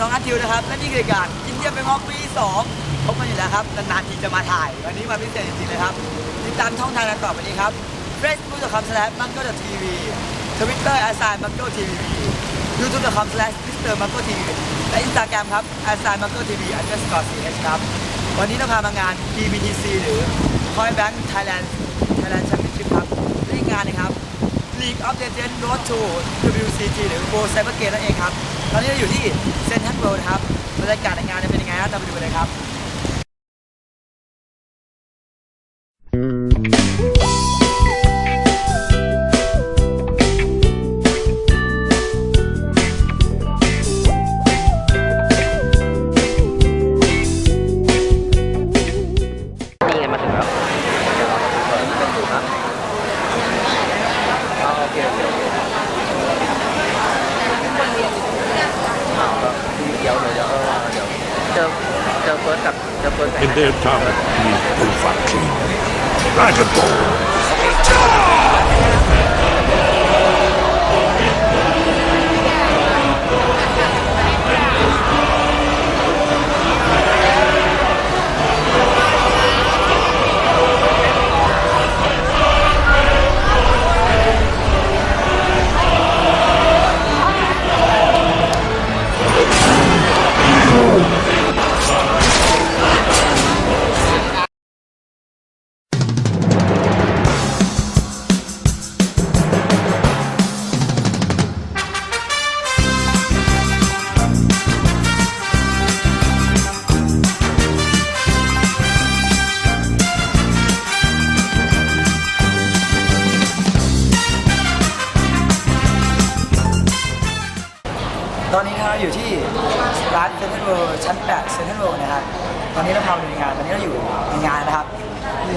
น้องอาทิวนะครับและนี่คือรายการกินเยี่ยมไปมอกปี2พบกันอยู่แล้วครับนานๆทีจะมาถ่าย วันนี้มาพิเศษจริงๆเลยครับ ติดตามช่องทางการต่อไปนี้ครับ facebook.com slash mango tv twitter a s i mango tv youtube.com slash mr mango tv และ instagram ครับ a s i mango tv underscore ch ครับ วันนี้เราพามางาน PBTC หรือ Coin Bank Thailand Thailand Championship ครับนี่งานนะครับ League of Legends Road to WCG หรือ Pro Cyber Game นั่นเองครับ ตอนนี้เราอยู่ที่เซนทรัลเวิลด์ครับบรรยากาศในงานจะเป็นยังไงนะตามไปดูเลยครับ in their time, we both are clean. Dragon Ball!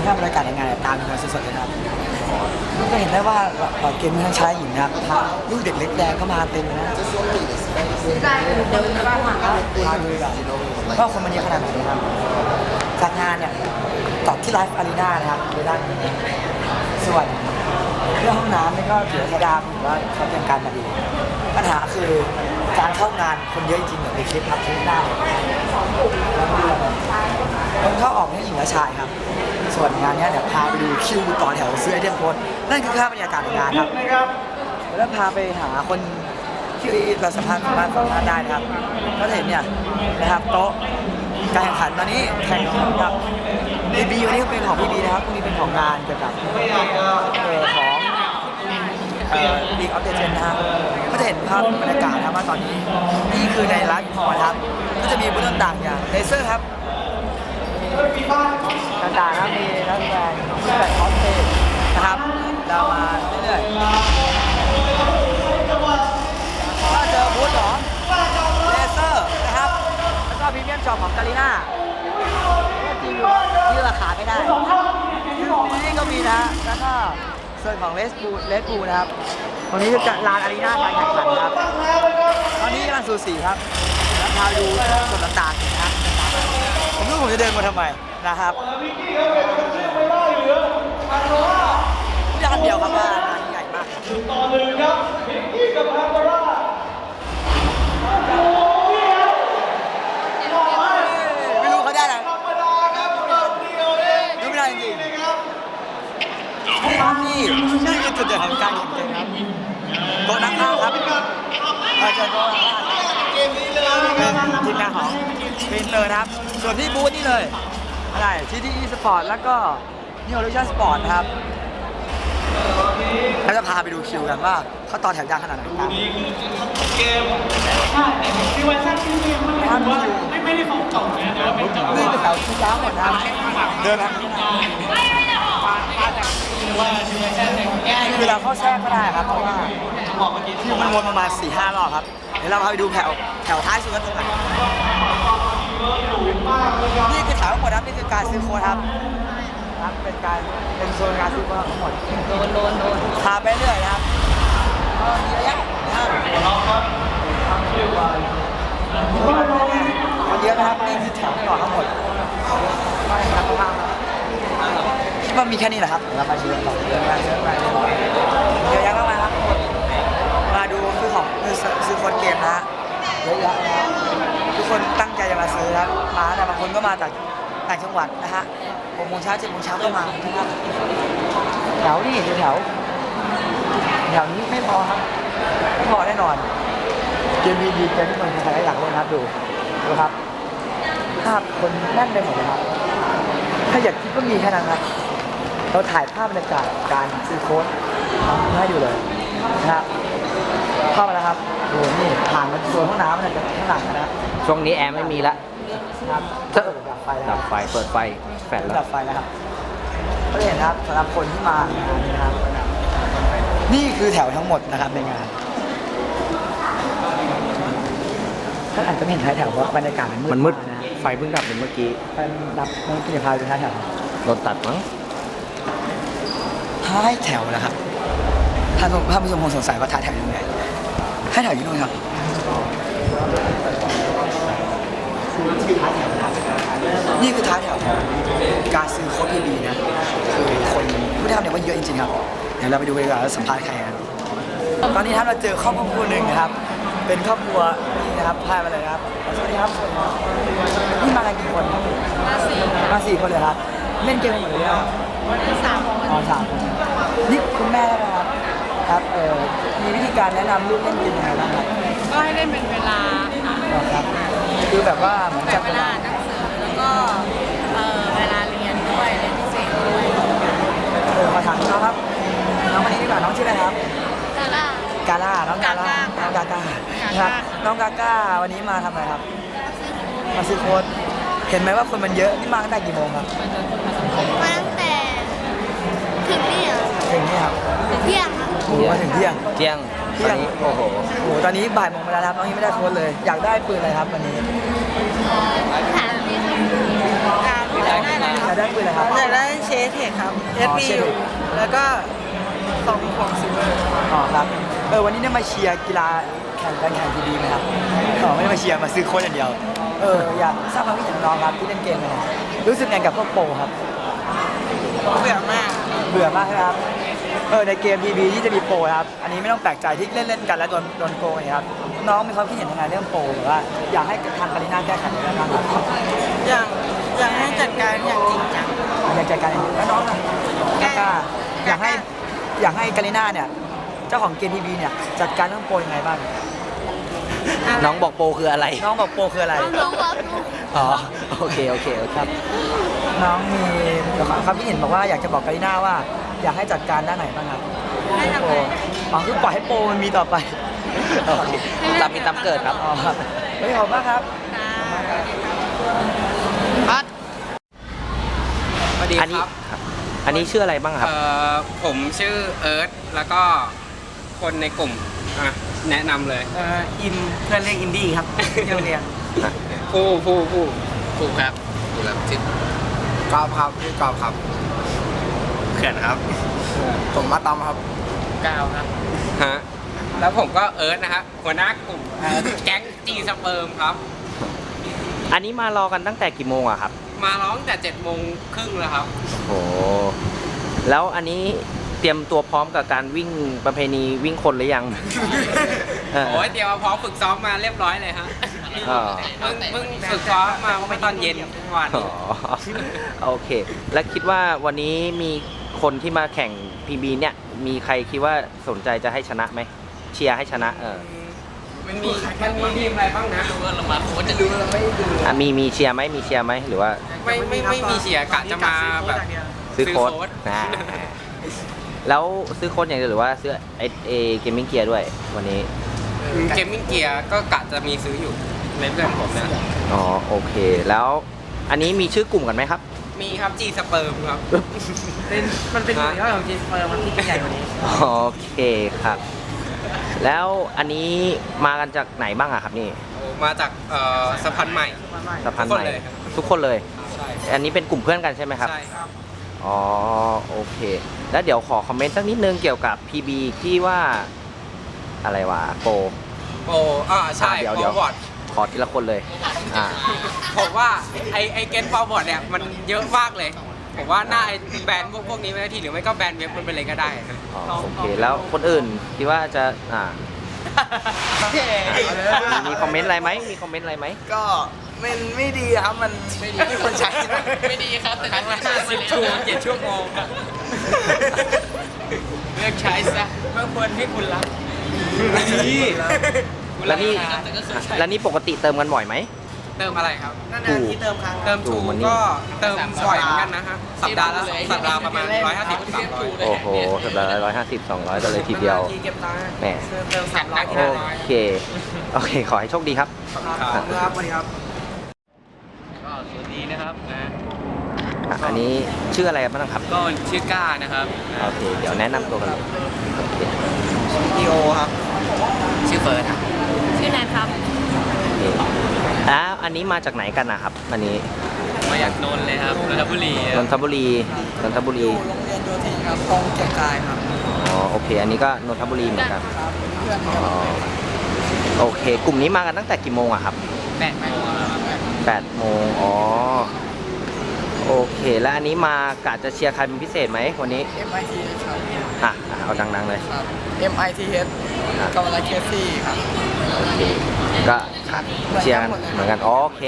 ภาพบรรยากาศในงานตามดูกันสดๆเลยนะครับก็เห็นได้ว่าเอ่อเกมทั้งชายหญิงนะครับพาลูกเด็กเล็กแดงเข้ามาเต็มนะพาดูแบบว่าคนมันเยอะขนาดไหนครับจากงานเนี่ยจัดที่ไลฟ์อารีนานะครับโดยด้านนี้ส่วนเรื่องห้องน้ำนี่ก็ถือว่าธรรมดาผมว่าเขาเตรียมการมาดีปัญหาคือการเข้างานคนเยอะจริงๆอย่างในคลิปครับคลิปหน้าคนเข้าออกเนี่ยหญิงและชายครับ ส่วนงานเนี้ยเดี๋ยวพาไปดู คิวต่อแถวซื้อไอเทมโพสนั่นคือภาพบรรยากาศในงานครับแล้วพาไปหาคนที่เราสัมภาษณ์สัมภาษณ์สัมภาษณ์ได้นะครับ ก็จะเห็นเนี่ยนะครับโต๊ะการแข่งขันตอนนี้แข่งกับพีบีวันนี้เป็นของพีบีนะครับพรุ่งนี้เป็นของงานเกี่ยวกับเอ่อของลีกออฟเดเจนนะครับก็จะเห็นภาพบรรยากาศนะครับว่าตอนนี้นี่คือในร้านพอนะครับ ก็จะมีบูธต่างๆอย่างเลเซอร์ครับ ต่างๆนะครับมีนักแสดงที่แบบคอสเพลย์นะครับเรามาเรื่อยๆก็เจอบูธของเลเซอร์นะครับ แล้วก็พรีเมียมช็อปของกาลิน่าจริงๆที่ราคาไม่ได้ที่นี่ก็มีนะ แล้วก็ส่วนของเลสบูเลสบูนะครับตรงนี้คือลานอารีนาการแข่งขันครับ ตอนนี้กำลังสูสีครับแล้วพาดูส่วนต่างๆนะครับ ผมจะเดินมาทำไมนะครับยานเดียวครับว่างานใหญ่มากไม่รู้เขาได้อะไรดูไม่ได้จริงๆครับนี่นี่คือจุดเด่นของการแข่งขันครับโต๊ะนักข่าวครับเราจะโต๊ะนักข่าวเกมนี้เลยทีมงานของ วินเลยนะครับ ส่วนที่บูธนี่เลย อะไรทีทีอีสปอร์ตแล้วก็นิโอลูชั่นสปอร์ตนะครับแล้วจะพาไปดูคิวกันว่าเขาต่อแถวยาวขนาดไหนครับคือเวอร์ชันที่ยังไม่ได้ว่าไม่ไม่ได้ของเก่านะแต่ว่าเป็นเก่านี่เป็นแถวคิวยาวหมดนะครับเดินนะว่าคือเวอร์ชันในแก้คือเราเข้าแทรกก็ได้ครับเพราะว่าคิวมันวนประมาณ4ี่ห้ารอบครับเดี๋ยวเราพาไปดูแถวแถวท้ายสุดกันตรงไหน นี่คือแถวทั้งหมดครับนี่คือการซื้อโค้ดครับครับเป็นการเป็นโซนการซื้อโค้ดทั้งหมดโดนโดนโดนพาไปเรื่อยนะครับก็เยอะแยะนะครับเยอะนะครับนี่คือแถวต่อทั้งหมดคิดว่ามีแค่นี้แหละครับเราไปเดินต่อเดินไปเดินไปเยอะแยะมากมายครับมาดูซื้อของซื้อซื้อโค้ดเกมนะเยอะแยะนะทุกคนตั้ง มาซื้อครับมาแต่บางคนก็มาจากต่างจังหวัดนะฮะหกโมงเช้าเจ็ดโมงเช้าก็มานะครับแถวนี่ดูแถวแถวนี้ไม่พอครับไม่พอแน่นอนเกมดีๆเกมที่มันใครๆก็อยากเล่นครับดูดูครับภาพคนแน่นไปหมดเลยครับถ้าอยากคิดว่ามีแค่นั้นครับเราถ่ายภาพบรรยากาศการซื้อโค้ดให้ดูเลยนะครับ เข้ามาแล้วครับดูนี่ผ่านมาโซนห้องน้ำนะจากข้างหลังนะครับช่วงนี้แอร์ไม่มีละครับดับไฟแล้วดับไฟเปิดไฟแฟลชแล้วดับไฟแล้วครับก็เห็นนะครับสำหรับคนที่มางานนี้นะครับ นี่คือแถวทั้งหมดนะครับในงานท่านอาจจะไม่เห็นท้ายแถวเพราะบรรยากาศมันมืดมันมืดนะไฟเพิ่งดับเป็นเมื่อกี้ท่านดับไม่กินพายเป็นท้ายแถวโดนตัดมั้งท้ายแถวนะครับท่านผู้ท่านผู้ชมคงสงสัยว่าท้ายแถวอยู่ตรง ไหนท้ายแถวอยู่ตรงนี้ครับนี่คือท้ายแถวของการซื้อโค้ดพีบีนะคือคนผู้ที่ทำเนี่ยว่าเยอะจริงๆครับเดี๋ยวเราไปดูกันดีกว่าว่าสัมภาษณ์ใครกันตอนนี้ท่านเราเจอครอบครัวหนึ่งนะครับ เป็นครอบครัวนี่นะครับพายมาเลยนะครับสวัสดีครับสวัสดีครับนี่มากันกี่คนครับมาสี่มาสี่คนเลยครับเล่นเกมกันหมดเลยครับสามคนอ๋อสามนี่คุณแม่นะครับ ครับเอ่อมีวิธีการแนะนำลูกเล่นเกมยังไงบ้างครับก็ให้เล่นเป็นเวลาค่ะอ๋อครับ คือแบบว่าเหมือนแบ่จังบเวเวลาลาอ่านหนังสือแล้วก็เอ่อเวลาเรียนด้วยเรียนพิเศษด้วยเออมาถามน้องครับ น้องคนนี้ดีกว่าน้องชื่ออะไรครับ แต่ละ กาล่าน้องกาล่าน้องกาก้าครับน้องกาก้าวันนี้มาทำอะไรครับมาซื้อโค้ดเห็นไหมว่าคนมันเยอะนี่มาตั้งแต่กี่โมงครับมาตั้งแต่ถึงนี่เหรอถึงนี่ครับถึงเที่ยงครับโอ้โห มาถึงเที่ยง เที่ยงเที่ตยองนนี้โอ้โห โอ้โหตอนนี้บ่ายโมงไปแล้วนะครับน้องยังไม่ได้โค้ดเลย อยากได้ปืนอะไรครับวันนี้ถามพี่ครับอยากได้อะไรอครัยาบกได้ปืนอะไรครับ อยากได้เชสเทคครับ อ๋อ SBU แล้วก็สองของซิลเวอร์อ๋อครับ เออวันนี้ได้มาเชียร์กีฬาแข่งการแข่งทีดีไหมครับอ๋อไม่ได้มาเชียร์มาซื้อโค้ชอย่างเดียว เอออยากทราบความคิดเห็นของน้องครับที่เล่นเกมกันนะรู้สึกไงกับพวกโปรครับ เบื่อมาก เบื่อมากใช่ไหมครับ เออในเกมทีวีที่จะมีโปรครับ อันนี้ไม่ต้องแปลกใจที่เล่นเล่นๆกันแล้วโดนโดนโกงอย่างเงี้ยครับ น้องมีความคิดเห็นยังไงเรื่องโปรหรือว่า อยากให้ทางการีน่าแก้ไขอะไรบ้างครับอยากอยากให้จัดการอย่างจริงจังอยากจัดการยังไงแล้วน้องอะกล้าอยากให้อยากให้การีน่าเนี่ยเจ้าของเกมทีวีเนี่ยจัดการเรื่องโปรยังไงบ้าง น้องบอกโปรคืออะไร น้องบอกโปรคืออะไร น้องบอกอ๋อโอเคโอเคโอเคครับ น้องมีความคิดเห็นบอกว่าอยากจะบอกกาลิน่าว่า อยากให้จัดการด้านไหนบ้างครับให้ทำโปรไง อ๋อคือปล่อยให้โปรมันมีต่อไปโอเคตามมีตามเกิดครับ อ๋อครับเฮ้ยขอบคุณมากครับครับสวัสดีอันนี้ครับครับอันนี้ชื่ออะไรบ้างครับ เอ่อผมชื่อเอิร์ธแล้วก็คนในกลุ่มอะแนะนำเลยเอ่ออินเพื่อนเรียกอินดี้ครับที่โรงเรียนผู้ผู้ผู้ผู้ครับผู้รับจิตกอล์ฟครับพี่กอล์ฟครับ เขื่อนครับ ผมมาตอมครับ ก้าวครับ ฮะ แล้วผมก็เอิร์ธนะครับหัวหน้ากลุ่มเอ่อแก๊งจีสเปิร์มครับ อันนี้มารอกันตั้งแต่กี่โมงอะครับ มาร้องแต่เจ็ดโมงครึ่งแล้วครับ โอ้โหแล้วอันนี้เตรียมตัวพร้อมกับการวิ่งประเพณีวิ่งคนหรือยังเออ โอ้ยเดี๋ยวพร้อมฝึกซ้อมมาเรียบร้อยเลยฮะอ๋อ เพิ่งเพิ่งฝึกซ้อมมาเมื่อตอนเย็นเมื่อวานอ๋นี้อโอเค แล้วคิดว่าวันนี้มี คนที่มาแข่ง PB เนี่ย มีใครคิดว่าสนใจจะให้ชนะไหมเชียร์ให้ชนะเออมันมีมันมีทีมอะไรบ้างนะเรามาโค้จะดูเราไม่ดูอะมีมีเชียร์ไหมมีเชียร์ไหมหรือว่าไม่ไม่ไม่มีเชียร์กะจะมาแบบซื้อโค้ดซื้อโค้ดอ่าแล้วซื้อโค้ดอย่างเดียวหรือว่าซื้อไอเอเกมมิ่งเกียร์ด้วยวันนี้เกมมิ่งเกียร์ก็กะจะมีซื้ออยู่ในเพื่อนผมเนี่ยอ๋อโอเค แล้วอันนี้มีชื่อกลุ่มกันไหมครับ มีครับจีสเปิร์มครับ เป็นมันเป็นหน่วยย่อยของจีสเปอร์มันที่ใหญ่กว่านี้โอเคครับ แล้วอันนี้มากันจากไหนบ้างอะครับนี่มาจากเอ่อสะพานใหม่ สะพานใหม่ทุกคนเลยครับ ทุกคนเลย ใช่อันนี้เป็นกลุ่มเพื่อนกันใช่ไหมครับ ใช่ครับ อ๋อโอเค แล้วเดี๋ยวขอคอมเมนต์สักนิดนึงเกี่ยวกับ PB ที่ว่าอะไรวะโปร โปรอ่าใช่อ่าเดี๋ยวโปเดี๋รยว วอร์ดข อทีละคนเลย อ่า ผมว่าไอไอเกนฟอร์วอร์ดเนี่ยมันเยอะมากเลย ผมว่าหน้าไอแบรนด์พวกพวกนี้ไม่ได้ทีหรือไม่ก็แบรนด์เว็บมันไปเลยก็ได้อ๋อโอเค แล้วคนอื่นคิดว่าจะ อ่า มีคอมเมนต์อะไรไหม มีคอมเมนต์อะไรไหม ก็มันไม่ดีครับมันไม่ดีไม่ควรใช้ไม่ดีครับแต่ครั้งละห้าสิบชั่วโมงเจ็ดชั่วโมงเลือกใช้ซะเมื่อควรที่คุณรัก แล้วนี่แต่ก็คือใช้แล้วนี่ปกติเติมกันบ่อยไหม เติมอะไรครับนั่นนะที่เติมครั้งเติมถูถูกกมันนี่ ก็เติมบ่อยเหมือนกันนะฮะสัปดาห์ละสัปดาห์ประมาณ150 300โอ้โหสัปดาห์ละร้อยห้าสิบสองร้อยกันเลยทีเดียวทีเก็บตังค์แหม เติมสามร้อยโทีโอละร้อยเค โอเค ขอให้โชคดีครับครับครับสวัสดีครับ ก็สวัสดีนะครับนะอะอันนี้ชื่ออะไรกันบ้างครับ ก็ชื่อก้านะครับโอเค เดี๋ยวแนะนำตัวกันเลยโอเค ดีโอครับ ชื่อเฟิร์สครับชื่อนาย ครับโอเคแล้วอันนี้มาจากไหนกันนะครับ อันนี้มาจากนนท์เลยครับนนทบุรีนนทบุรีนนทบุรีโรงเรียนโยธินครับตรงเกียรติกายครับอ๋อโอเค อันนี้ก็นนทบุรีเหมือนกันครับเพื่อนอ๋อโอเค กลุ่มนี้มากันตั้งแต่กี่โมงอะครับแปดโมงครับ8โมงอ๋อ โอเคแล้วอันนี้มากะจะเชียร์ใครเป็นพิเศษไหมวันนี้เอ็มไอทีครับอะอะเอาดังๆเลย ครับ M I T H กำลังเคซี่ครับ โอเค ก็เชียร์กันเหมือนกันอ๋อโอเค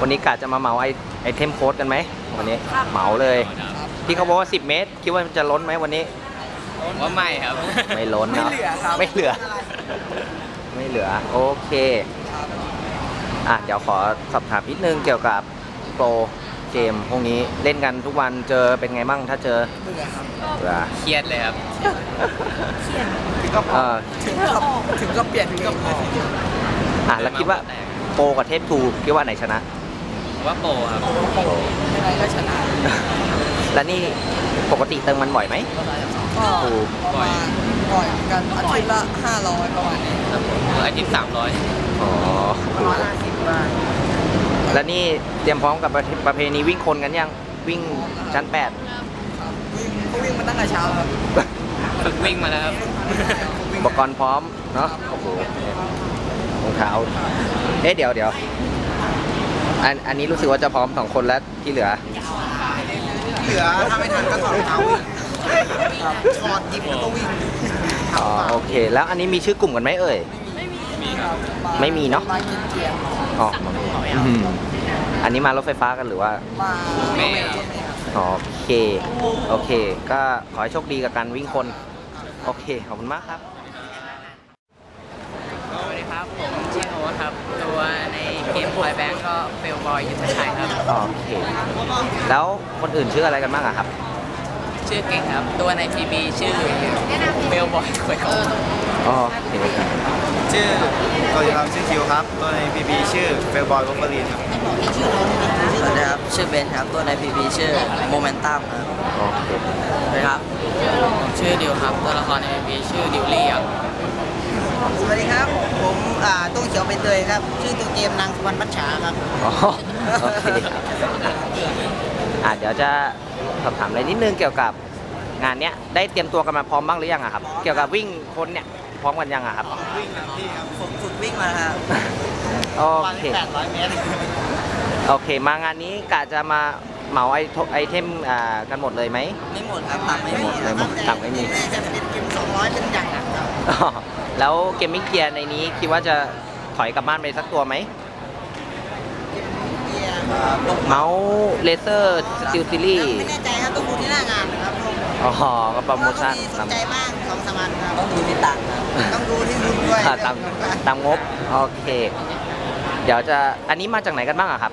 วันนี้กะจะมาเหมาไอไอเทมโค้ดกันไหมวันนี้เหมาเลย ที่เขาบอกว่า 10 เมตร คิดว่ามันจะล้นไหมวันนี้ ผมว่าไม่ครับ ไม่ล้นเนาะไม่เหลือครับ ไม่เหลือ ไม่เหลือ โอเค อะเดี๋ยวขอสอบถามนิดนึงเกี่ยวกับโปรเกมพวกนี้เล่นกันทุกวันเจอเป็นไงบ้างถ้าเจอเบื่อครับเบื่อเครียดเลยครับเออถึงกับถึงก็เปลี่ยนเกมเลยอะแล้วคิดว่าโปรกับเทพทูคิดว่าไหนชนะผมว่าโปรครับ ยังไงก็ชนะ แล้วนี่ปกติเติมมันบ่อยไหมก็ถูกประมาณปล่อยกันอาทิตย์ละ500ประมาณนี้ครับผมอาทิตย์สามร้อยอ๋อประมาณ50บาทแล้วนี่เตรียมพร้อมกับประเพประเพณีวิ่งคนกันยังวิ่งชั้น8ครับวิ่งก็วิ่งมาตั้งแต่เช้าครับฝึกวิ่งมาแล้วครับอุปกรณ์พร้อมเนาะโอ้โหรองเท้าเอ๊ะเดี๋ยวเดี๋ยวอันอันนี้รู้สึกว่าจะพร้อมสองคนแล้วที่เหลือ เหลือถ้าไม่ทันก็ถอดรองเท้าวิ่งครับถอดหยิบแล้วก็วิ่งอ๋อโอเค แล้วอันนี้มีชื่อกลุ่มกันไหมเอ่ยครับไม่มีเนอะมากินเกียร์อ๋ออืมอันนี้มารถไฟฟ้ากันหรือว่า มาแม่โอเค โอเค ก็ขอให้โชคดีกับการวิ่งคน โอเค ขอบคุณมากครับ สวัสดีครับ ผมชื่อโอ๊ตครับ ตัวใน เกมพอยแบงก์ก็เฟลบอยยุทธชัยครับ โอเค แล้วคนอื่นชื่ออะไรกันบ้างอะครับ ชื่อเก่งครับ ตัวใน PB ชื่อเฟลบอยควยโออ๋อโอเคครับชื่อสวัสดีครับชื่อคิวครับ ตัวในพีพีชื่อเฟลบอยวัฟเฟอรีนครับสวัสดีครับ ชื่อเบนครับ ตัวในพีพีชื่อโมเมนตัมครับโอเค สวัสดีครับผมชื่อดิวครับ ตัวละครใน PB ชื่อดิวลี่ครับ สวัสดีครับ ผมอ่าตู้เขียวเป็นเตยครับ ชื่อตัวเกมนางสุวรรณมัชชาครับ อ๋อโอเคครับอะเดี๋ยวจะสอบถามอะไรนิดนึงเกี่ยวกับงานเนี้ยได้เตรียมตัวกันมาพร้อมบ้างหรือยังอะครับ เกี่ยวกับวิ่งคนเนี่ยพร้อมกันยังอะครับผมฝึกวิ่งมาครับโอเค800เมตรโอเค มางานนี้กะจะมาเหมาไอโทไอเทมอ่ากันหมดเลยไหม ไม่หมดครับตังค์ไม่มีไม่หมดตังค์ไม่มี จะเป็นเกม200เป็นอย่างหนักครับ อ๋อ แล้วเกมมิ่งเกียร์ในนี้คิดว่าจะถอยกลับบ้านไปสักตัวไหมเกียร์เมาส์เลเซอร์สติลซีรีส์ไม่แน่ใจครับต้องดูที่หน้างานนะครับอ๋อก็โปรโมชั่นสนใจบ้างสองสามวันครับต้องดูที่ตังค์ต้องดูที่รุ่นด้วยอ่าตามตามงบโอเค เดี๋ยวจะอันนี้มาจากไหนกันบ้างอะครับ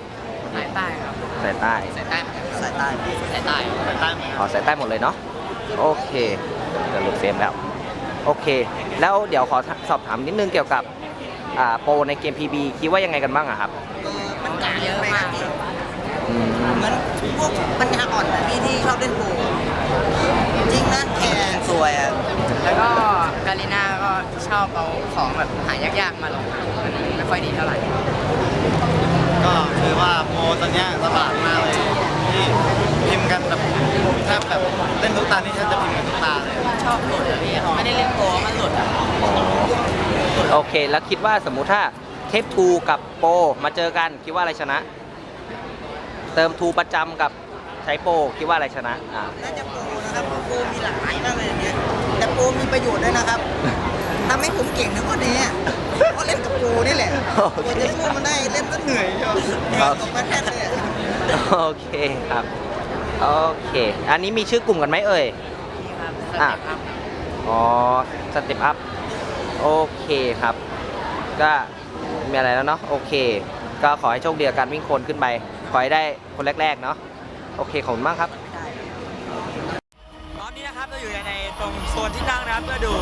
มสายใต้ครับสายใต้สายใต้สายตาสายใต้สายใต้ไหมอ๋อสายใต้หมดเลยเนาะโอเคจะหลุดเฟรมแล้ว โอเค แล้วเดี๋ยวขอสอบถามนิดนึงเกี่ยวกับอ่าโปรในเกม PB คิดว่ายังไงกันบ้างอะครับมันกาเยอะมากครับอืมเหมือนพวกปัญญาอ่อนนะพี่ที่ชอบเล่นโปจริงนะแกสวยอะแล้วก็กาลิน่าก็ชอบเอาของแบบหายากๆมาลงมันไม่ค่อยดีเท่าไหร่ ก็คือว่าโมตอนเนี้ยระบาดมากเลยที่พิมพ์กันแบบ แทบแบบเล่นทุกตานี่แทบจะพิมพ์กันทุกตาเลยชอบหลุดอะพี่ไม่ได้เล่นโกมันหลุดอะโอเค แล้วคิดว่าสมมุติถ้าเทปทูกับโปรมาเจอกันคิดว่าอะไรชนะ เติมทูประจำกับใช้โปรคิดว่าอะไรชนะอ่าน่าจะโปรนะครับเพราะโปรมีหลากหลายมากเลยเนี่ยแต่โปรมีประโยชน์ด้วยนะครับทำให้ผมเก่งนะคนนี้เพราะเล่นกับโปรนี่แหละโอเคกว่าจะสู้มันได้เล่นก็เหนื่อยเชียวเหนื่อยตกมาแทบเลยอะโอเคครับ โอเค อันนี้มีชื่อกลุ่มกันไหมเอ่ย นี่ครับสอะเต็ปอัพอ๋อ สเต็ปอัพ โอเคครับ ก็มีอะไรแล้วเนาะ โอเค ก็ขอให้โชคดีกับการวิ่งโคนขึ้นไป ขอให้ได้คนแรก ๆ เนาะ โอเค ขอบคุณมากครับ ตอนนี้นะครับเราอยู่ในตรงโซนที่นั่งนะครับเพื่อดู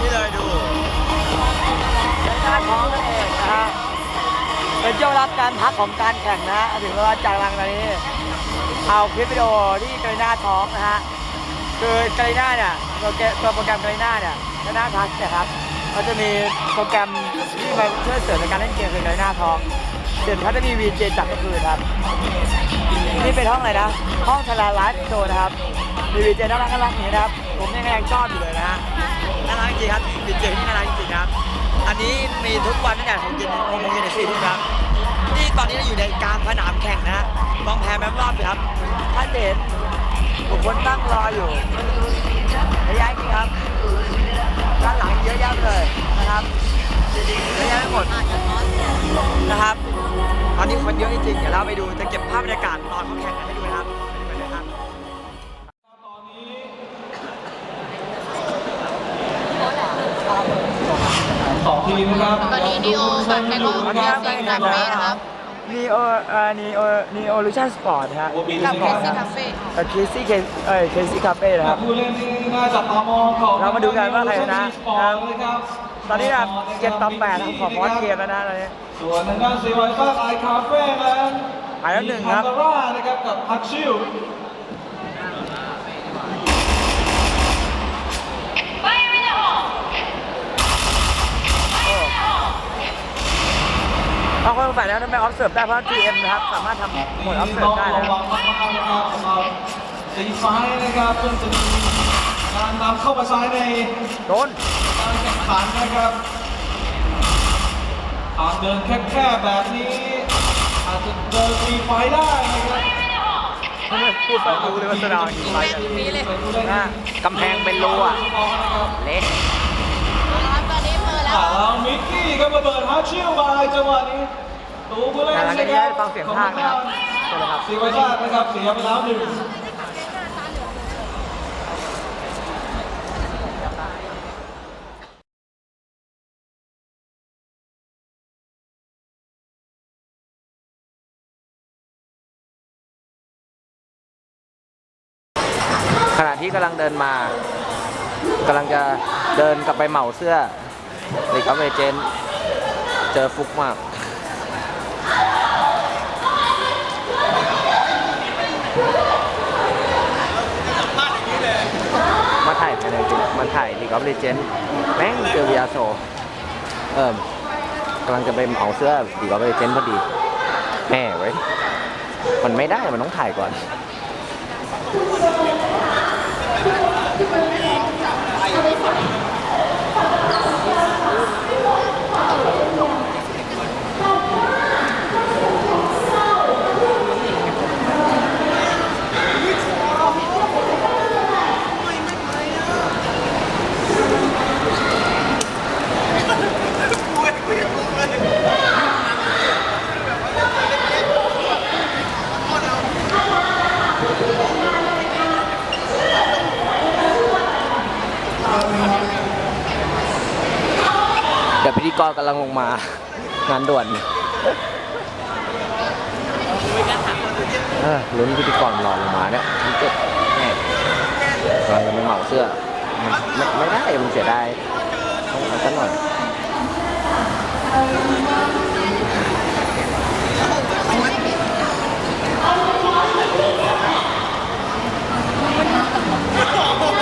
นี่เลยดูด้านท้องนั่นเองนะฮะเป็นช่วงรับการพักของการแข่งนะฮะถึงเวลาจากรังตอนนี้ เอาคลิปวิดีโอที่กรีนาท้องนะฮะ คือกรีนาเนี่ยตัวตัวโปรแกรมกรีนาเนี่ยกรีน่าทัชนะครับเขาจะมีโปรแกรมที่มาช่วยเสริมในการเล่นเกมคือกรีนาท้องเดี๋ยวเขาจะมีวีเจจับก็คือครับ นี่เป็นห้องอะไรนะ ห้องทลาไลฟ์โชว์นะครับ มีวีเจน่ารักน่ารักนี้นะครับ ผมยังยังชอบอยู่เลยนะฮะ น่ารักจริงครับวีเจที่น่ารักจริงครับ อันนี้มีทุกวันตั้งแต่หกโมงเย็นถึงสี่ทุ่มครับ นี่ตอนนี้เราอยู่ในกลางสนามแข่งนะมองแพแมปรอบสิครับท่านเห็นบุคคลนั่งรออยู่ระยะนี้ครับด้านหลังเยอะแยะเลยนะครับเยอะแยะไปหมดนะครับ ตอนนี้คนเยอะจริงๆเดี๋ยวเราไปดูจะเก็บภาพบรรยากาศตอนเขาแข่งกันให้ดูนะครับ สองทีมนะครับตอนนี้นีโอกับแคโกอันนี้ครับซิงคาเฟ่นะครับนีโอเอ่อนีโอนีโอลูชั่นสปอร์ตฮะกับเคซี่คาเฟ่กับเคซี่เคเอ้ยเคซี่คาเฟ่นะครับผู้เล่นที่น่าจับตามองของเรามาดูกันว่าใครชนะสปอร์ตนะครับตอนนี้นะครับเกมต่อแปดนะครับขอพอดเกมแล้วนะตอนนี้ส่วนทางด้านซีไวฟ้าไอคาเฟ่นั้นหายแล้วหนึ่งครับมีฮันตาร่านะครับกับฮักชิล บางคนสงสัยแล้วทำไมออฟเสิร์ฟได้เพราะ GM นะครับ สามารถทำหมดออฟเสิร์ฟได้ระนะวังมากๆนะครับสำหรับสีฟ้านะครับซึ่งจะมีการนำเข้ามาใช้ในโดนการแข่งขันนะครับทางเดินแคบๆแบบนี้ อาจจะเดินมีไฟได้นะครับพูดไปรู้เลยว่าสนามยิงไปแม่มีเลยนกำแพงเป็นรูอะเละ นี้เปิดแล้วอ่ามิกกี้ก็มาเบิดฮัชชิลมาจังหวะนี้ตัวผู้เล่นหลังจากนี้ได้ฟังเสียงภาคนะครับเชิญเลยครับสีไวซ่านะครับเสียไปแล้วหนึ่งขณะที่กำลังเดินมากำลังจะเดินกลับไปเหมาเสื้อ เลยครับเอเจนเจอฟุกมากมาถ่ายภายในจริงมาถ่ายลีกอ f เลเจนแม่งเจอวิอาโซ เอิมกำลังจะไปเหมาเสื้อลีกอ f เลเจนพอดี แม่เว้ มันไม่ได้ มันต้องถ่ายก่อนำลังลงมางานด่วนเออลุ้นพิธีกรหล่อลงมาเนี่ยมันเจ็บแน่กำลังจะไปเหมาเสื้อมันไม่ไม่ได้มันเสียดายต้องเอาสักหน่อยนี่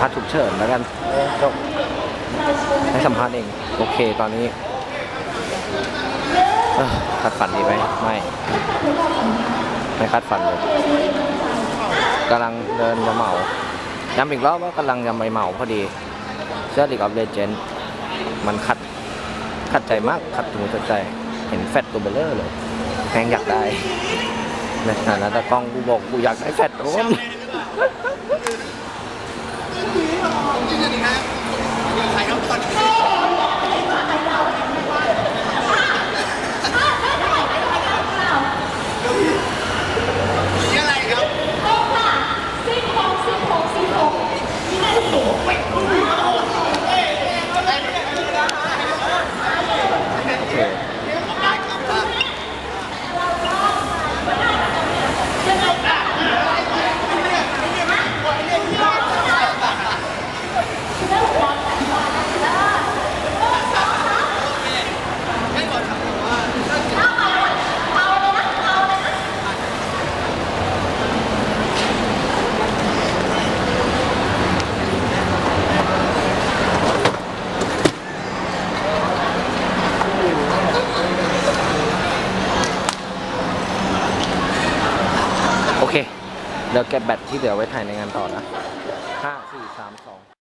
ภาษณ์ฉุกเฉินแล้วกันจบให้สัมภาษณ์เอง โอเคตอนนี้เอ้อคัดฝันดีไหมไม่ ไม่คัดฝันเลยกำลังเดินจะเหมาย้ำอีกรอบว่ากำลังจะไปเหมาพอดีเสื้อลีกออฟเลเจนมันขัดขัดใจมากขัดหูขัดใจ เห็นแฟตตัวเบลเลอร์เลยแพงอยากได้ในฐานะตากล้องกูบอกกูอยากได้แฟตโอ้ นใครเขาตอนนี่อะไรครับ สิบหกสิบหกสิบหกนี่ไงโอ้โห โอเคโอเค เดี๋ยวเก็ บแบตที่เหลือไว้ถ่ายในงานต่อ